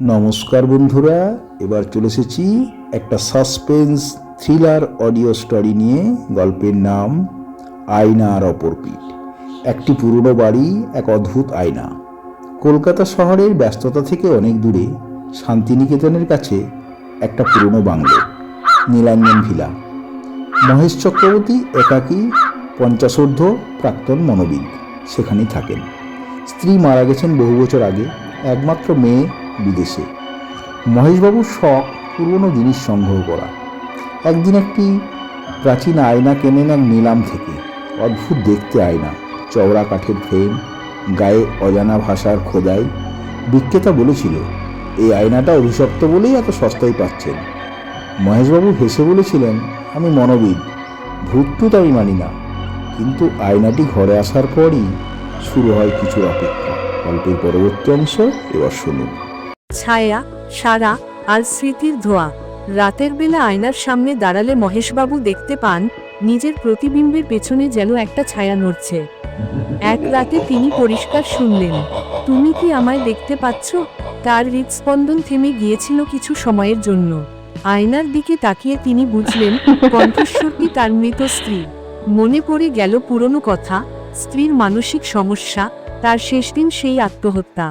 নমস্কার বন্ধুরা, এবার চলে এসেছি একটা সাসপেন্স থ্রিলার অডিও স্টোরি নিয়ে গল্পের নাম আয়না আর অপর পিঠ। একটি পুরনো বাড়ি, এক অদ্ভুত আয়না। কলকাতা শহরের ব্যস্ততা থেকে অনেক দূরে শান্তিনিকেতনের কাছে একটা পুরনো বাংলো, নীলাঞ্জন ভিলা। মহেশ চক্রবর্তী একাকী পঞ্চাশোর্ধ প্রাক্তন মনোবিদ, সেখানেই থাকেন। স্ত্রী মারা গেছেন বহু বছর আগে, একমাত্র মেয়ে বিদেশে। মহেশবাবুর শখ পুরনো জিনিস সংগ্রহ করা। একদিন একটি প্রাচীন আয়না কেনেন এক নিলাম থেকে। অদ্ভুত দেখতে আয়না। চওড়া কাঠের ফ্রেম, গায়ে অজানা ভাষার খোদাই। বিক্রেতা বলেছিল, এই আয়নাটা অভিশপ্ত বলেই এত সস্তায় পাচ্ছেন। মহেশবাবু হেসে বলেছিলেন, আমি মনোবিদ ভূতটুত আমি মানি না। কিন্তু আয়নাটি ঘরে আসার পরই শুরু হয় কিছুর অপেক্ষা। গল্পের পরবর্তী অংশ এবার শুনুন। ছায়া, সারা আর স্মৃতির ধোয়া। রাতের বেলা আয়নার সামনে দাঁড়ালে মহেশবাবু দেখতে পান, নিজের প্রতিবিম্বের পেছনে যেন একটা ছায়া নড়ছে। এক রাতে তিনি পরিষ্কার শুনলেন, তুমি কি আমায় দেখতে পাচ্ছ? তার হৃদস্পন্দন থেমে গিয়েছিল কিছু সময়ের জন্য। আয়নার দিকে তাকিয়ে তিনি বুঝলেন কণ্ঠস্বরটি তার মৃত স্ত্রী। মনে পড়ে গেল পুরনো কথা, স্ত্রীর মানসিক সমস্যা, তার শেষ দিন সেই আত্মহত্যা।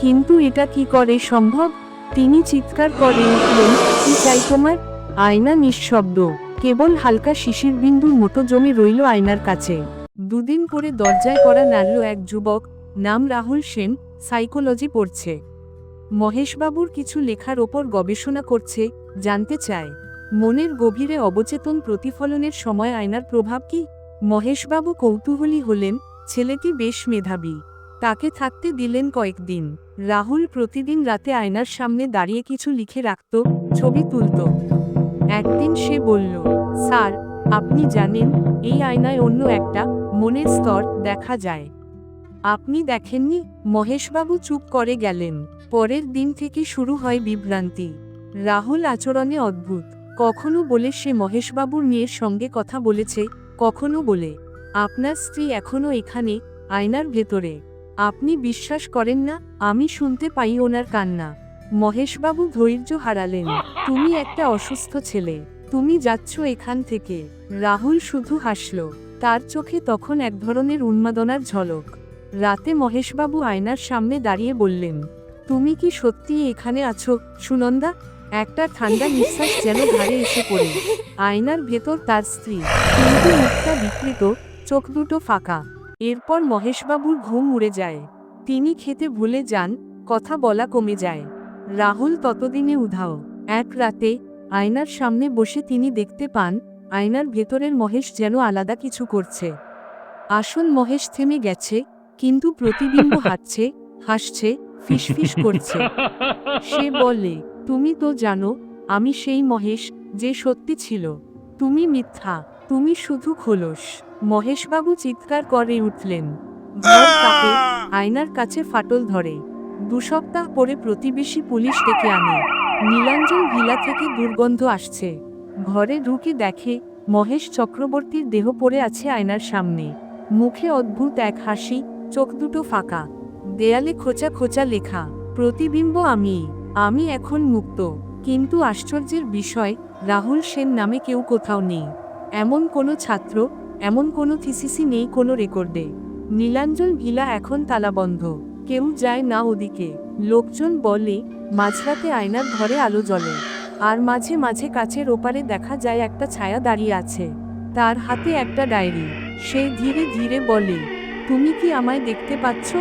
কিন্তু এটা কি করে সম্ভব? তিনি চিৎকার করে উঠলেন কি চাই তোমার? আয়না নিঃশব্দ। কেবল হালকা শিশির বিন্দুর মতো জমে রইল আয়নার কাছে। দুদিন পরে দরজায় করা নাড়ল এক যুবক, নাম রাহুল সেন সাইকোলজি পড়ছে। মহেশবাবুর কিছু লেখার ওপর গবেষণা করছে, জানতে চায়। মনের গভীরে অবচেতন প্রতিফলনের সময় আয়নার প্রভাব কি? মহেশবাবু কৌতূহলী হলেন, ছেলেটি বেশ মেধাবী। তাকে থাকতে দিলেন কয়েকদিন রাহুল প্রতিদিন রাতে আয়নার সামনে দাঁড়িয়ে কিছু লিখে রাখত, ছবি তুলত। একদিন সে বলল, স্যার, আপনি জানেন, এই আয়নায় অন্য একটা মনের স্তর দেখা যায়। আপনি দেখেননি, মহেশবাবু চুপ করে গেলেন। পরের দিন থেকে শুরু হয় বিভ্রান্তি। রাহুল আচরণে অদ্ভুত। কখনো বলে, সে মহেশবাবুর মেয়ের সঙ্গে কথা বলেছে। কখনো বলে, আপনার স্ত্রী এখনও এখানে, আয়নার ভেতরে। আপনি বিশ্বাস করেন না, আমি শুনতে পাই ওনার কান্না। মহেশবাবু ধৈর্য হারালেন। তুমি একটা অসুস্থ ছেলে। তুমি যাচ্ছ এখান থেকে। রাহুল শুধু হাসল। তার চোখে তখন এক ধরনের উন্মাদনার ঝলক। রাতে মহেশবাবু আয়নার সামনে দাঁড়িয়ে বললেন, তুমি কি সত্যি এখানে আছো, সুনন্দা? একটা ঠান্ডা নিঃশ্বাস যেন ঘাড়ে এসে পড়ে। আয়নার ভেতর তার স্ত্রী। কিন্তু মুখটা বিকৃত, চোখ দুটো ফাঁকা। এরপর মহেশবাবুর ঘুম উড়ে যায়। তিনি খেতে ভুলে যান কথা বলা কমে যায়। রাহুল ততদিনে উধাও। এক রাতে আয়নার সামনে বসে তিনি দেখতে পান আয়নার ভেতরের মহেশ যেন আলাদা কিছু করছে। আসল মহেশ থেমে গেছে কিন্তু প্রতিবিম্ব হাঁটছে হাসছে ফিসফিস করছে। সে বলে তুমি তো জানো আমি সেই মহেশ যে সত্যি ছিল। তুমি মিথ্যা তুমি শুধু খোলস। মহেশবাবু চিৎকার করে উঠলেন। আয়নার কাছে ফাটল ধরে। দু সপ্তাহ পরে প্রতিবেশী পুলিশ ডেকে আনে। নীলাঞ্জন ভিলা থেকে দুর্গন্ধ আসছে। ঘরে ঢুকে দেখে মহেশ চক্রবর্তীর দেহ পড়ে আছে আয়নার সামনে। মুখে অদ্ভুত এক হাসি চোখ দুটো ফাঁকা। দেয়ালে খোঁচা খোঁচা লেখা প্রতিবিম্ব আমি আমি এখন মুক্ত। কিন্তু আশ্চর্যের বিষয় রাহুল সেন নামে কেউ কোথাও নেই। এমন কোনো ছাত্র, এমন কোনো থিসিসি নেই কোনো রেকর্ডে। নীলাঞ্জন ভিলা এখন তালাবন্ধ। কেউ যায় না ওদিকে। লোকজন বলে, মাঝরাতে আয়নার ঘরে আলো জ্বলে। আর মাঝে মাঝে কাছের ওপারে দেখা যায় একটা ছায়া দাঁড়িয়ে আছে। তার হাতে একটা ডায়েরি। সে ধীরে ধীরে বলে, তুমি কি আমায় দেখতে পাচ্ছ?